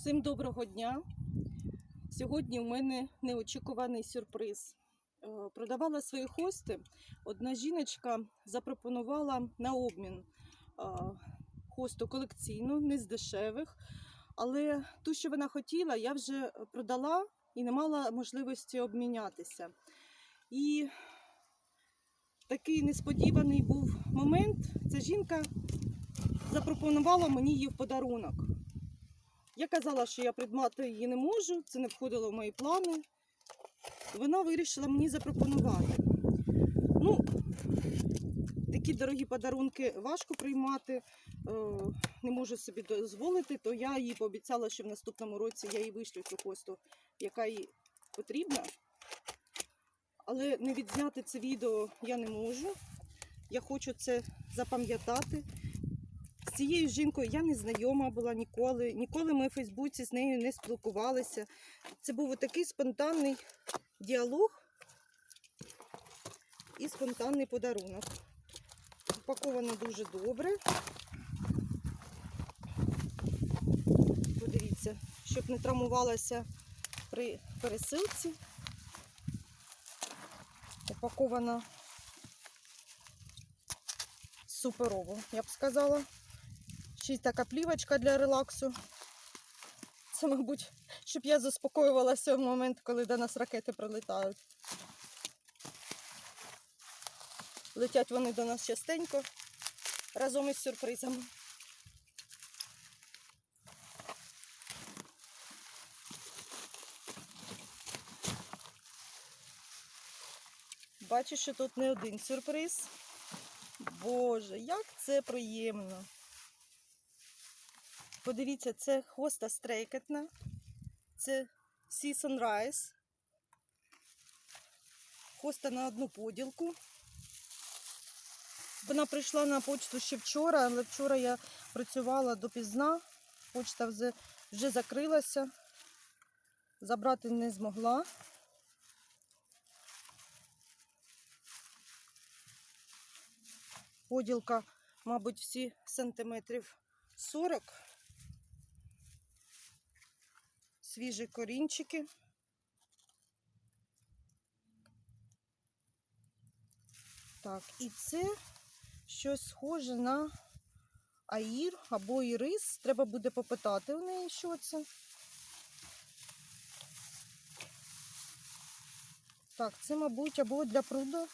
Всім доброго дня. Сьогодні у мене неочікуваний сюрприз. Е, Продавала свої хости. Одна жіночка запропонувала на обмін е, хосту колекційну, не з дешевих. Але ту, що вона хотіла, я вже продала і не мала можливості обмінятися. І такий несподіваний був момент. Ця жінка запропонувала мені її в подарунок. Я казала, що я придбати її не можу, це не входило в мої плани. Вона вирішила мені запропонувати. Ну, такі дорогі подарунки важко приймати, е, не можу собі дозволити, то я їй пообіцяла, що в наступному році я їй вишлю цю хосту, яка їй потрібна. Але не відзняти це відео я не можу. Я хочу це запам'ятати. Цією жінкою я не знайома була ніколи. Ніколи ми в Фейсбуці з нею не спілкувалися. Це був такий спонтанний діалог і спонтанний подарунок. Упаковано дуже добре. Подивіться, щоб не травмувалася при пересилці. Упаковано суперово, я б сказала. Ще така плівочка для релаксу. Це, мабуть, щоб я заспокоювалася в момент, коли до нас ракети прилітають. Летять вони до нас частенько разом із сюрпризами. Бачу, що тут не один сюрприз. Боже, як це приємно. Подивіться, це хоста стрейкетна, це Sea Sunrise. Хоста на одну поділку. Вона прийшла на почту ще вчора, але вчора я працювала допізна. Почта вже, вже закрилася. Забрати не змогла. Поділка, мабуть, всі сантиметрів 40. Свіжі корінчики. Так, і це щось схоже на аїр або ірис. Треба буде попитати у неї, що це. Так, це, мабуть, або для пруда.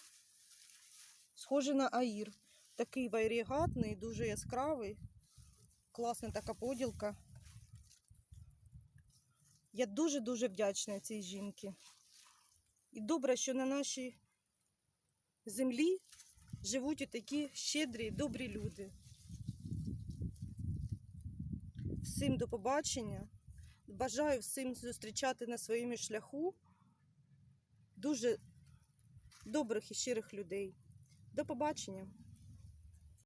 Схоже на аїр. Такий варігатний, дуже яскравий. Класна така поділка. Я дуже-дуже вдячна цій жінці. І добре, що на нашій землі живуть і такі щедрі, добрі люди. Всім до побачення. Бажаю всім зустрічати на своєму шляху дуже добрих і щирих людей. До побачення!